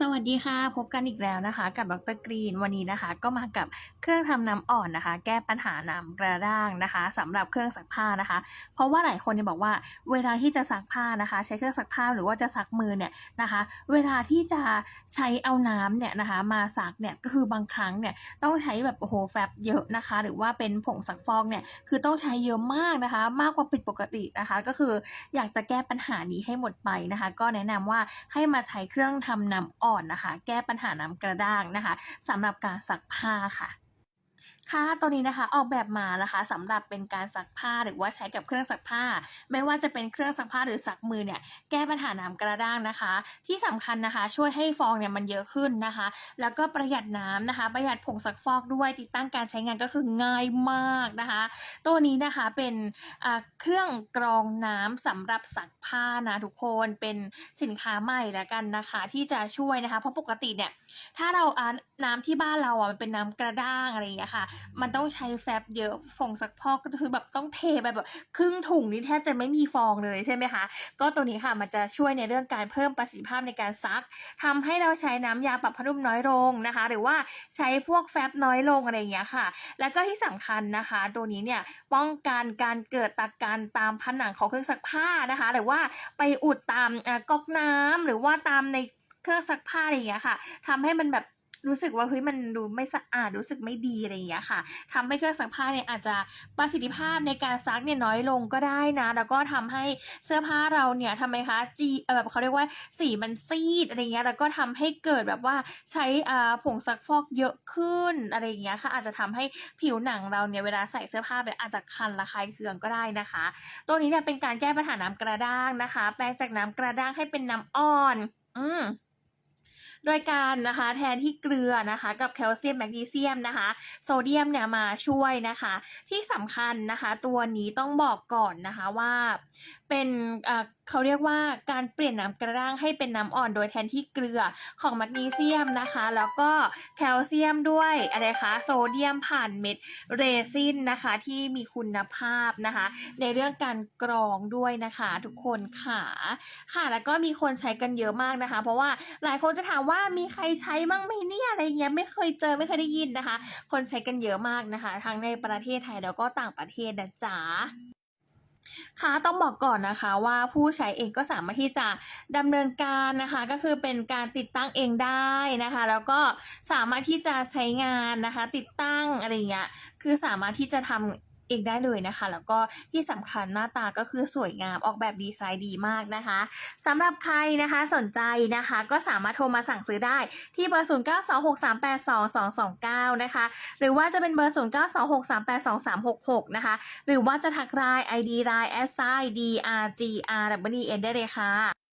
สวัสดีค่ะ พบกันอีกแล้วนะคะ กับดรกรีนวันนี้นะคะ ก็มากับเครื่องทำน้ำอ่อนนะคะ แก้ปัญหาน้ำกระด้างนะคะสำหรับเครื่องซักผ้านะคะ เพราะว่าหลายคนเนี่ยบอกว่า เวลาที่จะซักผ้านะคะ ใช้เครื่องซักผ้าหรือว่าจะซักมือเนี่ยนะคะ เวลาที่จะใช้เอาน้ำเนี่ยนะคะ มาซักเนี่ยก็คือบางครั้งเนี่ยต้องใช้แบบโอ้โหแฟบเยอะนะคะ หรือว่าเป็นผงซักฟอกเนี่ยคือต้องใช้เยอะมากนะคะ มากกว่าผิดปกตินะคะ ก็คืออยากจะแก้ปัญหานี้ให้หมดไปนะคะ ก็แนะนำว่าให้มาใช้เครื่องทำน้ำอ่อนนะคะ แก้ปัญหาน้ำกระด้างนะคะสำหรับการซักผ้าค่ะ ค่ะตัวนี้นะคะออกแบบมานะคะสำหรับเป็นการซักผ้าหรือว่าใช้กับเครื่องซักผ้า ไม่ว่าจะเป็นเครื่องซักผ้าหรือซักมือเนี่ยแก้ปัญหาน้ำกระด้างนะคะ ที่สำคัญนะคะ ช่วยให้ฟองเนี่ยมันเยอะขึ้นนะคะ แล้วก็ประหยัดน้ำนะคะ ประหยัดผงซักฟอกด้วยติดตั้งการใช้งานก็คือง่ายมากนะคะ ตัวนี้นะคะเป็นเครื่องกรองน้ำสำหรับซักผ้านะทุกคนเป็นสินค้าใหม่แล้วกันนะคะ ที่จะช่วยนะคะเพราะปกติเนี่ยถ้าเราน้ำที่บ้านเราอะมันเป็นน้ำกระด้างอะไรอย่างเงี้ยค่ะมันต้องใช้แฟบเยอะฟองซักพอกก็คือแบบต้องเทไปแบบครึ่งถุงนี่แทบจะไม่มีฟองเลยใช่ไหมคะ ก็ตัวนี้ค่ะมันจะช่วยในเรื่องการเพิ่มประสิทธิภาพในการซักทำให้เราใช้น้ำยาปรับผ้านุ่มน้อยลงนะคะ หรือว่าใช้พวกแฟบน้อยลงอะไรอย่างเงี้ยค่ะ แล้วก็ที่สำคัญนะคะ ตัวนี้เนี่ยป้องกันการเกิดตะการตามผนังของเครื่องซักผ้านะคะ หรือว่าไปอุดตามก๊อกน้ำหรือว่าตามในเครื่องซักผ้าอะไรอย่างเงี้ยค่ะทำให้มันแบบ รู้สึกว่าเฮ้ยมันดูไม่สะอาดรู้สึกไม่ดีอะไรอย่างเงี้ยค่ะทำให้เครื่องซักผ้าเนี่ยอาจจะประสิทธิภาพในการซักเนี่ยน้อยลงก็ได้นะ แล้วก็ทำให้เสื้อผ้าเราเนี่ยทำไมคะจีแบบเขาเรียกว่าสีมันซีดอะไรเงี้ยแล้วก็ทำให้เกิดแบบว่าใช้อ่าผงซักฟอกเยอะขึ้นอะไรอย่างเงี้ยค่ะ อาจจะทำให้ผิวหนังเราเนี่ยเวลาใส่เสื้อผ้าแบบอาจจะคันระคายเคืองก็ได้นะคะ ตัวนี้เนี่ยเป็นการแก้ปัญหาน้ำกระด้างนะคะ แปลงจากน้ำกระด้างให้เป็นน้ำอ่อน อืม โดยการนะคะแทนที่เกลือนะคะกับแคลเซียมแมกนีเซียมนะคะ โซเดียมเนี่ยมาช่วยนะคะ ที่สำคัญนะคะตัวนี้ต้องบอกก่อนนะคะว่าเป็นเขาเรียกว่าการเปลี่ยนน้ำกระด้างให้เป็นน้ำอ่อนโดยแทนที่เกลือของแมกนีเซียมนะคะ แล้วก็แคลเซียมด้วยอะไรคะโซเดียมผ่านเม็ดเรซินนะคะที่มีคุณภาพนะคะ ในเรื่องการกรองด้วยนะคะ ทุกคนค่ะค่ะแล้วก็มีคนใช้กันเยอะมากนะคะ เพราะว่าหลายคนจะถามว่าามีใครใช้บ้างไหมเนี่ยอะไรเงี้ยไม่เคยเจอไม่เคยได้ยินนะคะ คนใช้กันเยอะมากนะคะ ทั้งในประเทศไทยแล้วก็ต่างประเทศนะจ๊ะค่ะต้องบอกก่อนนะคะว่าผู้ใช้เองก็สามารถที่จะดำเนินการนะคะก็คือเป็นการติดตั้งเองได้นะคะ แล้วก็สามารถที่จะใช้งานนะคะ ติดตั้งอะไรเงี้ยคือสามารถที่จะทำ เองได้เลยนะคะ แล้วก็ที่สำคัญหน้าตาก็คือสวยงามออกแบบดีไซน์ดีมากนะคะสำหรับใครนะคะสนใจนะคะ ก็สามารถโทรมาสั่งซื้อได้ที่เบอร์ 0926382229 นะคะ หรือว่าจะเป็นเบอร์ 0926382366 นะคะ หรือว่าจะทักไลน์ ID ไลน์ s i drgrwn ได้เลยค่ะ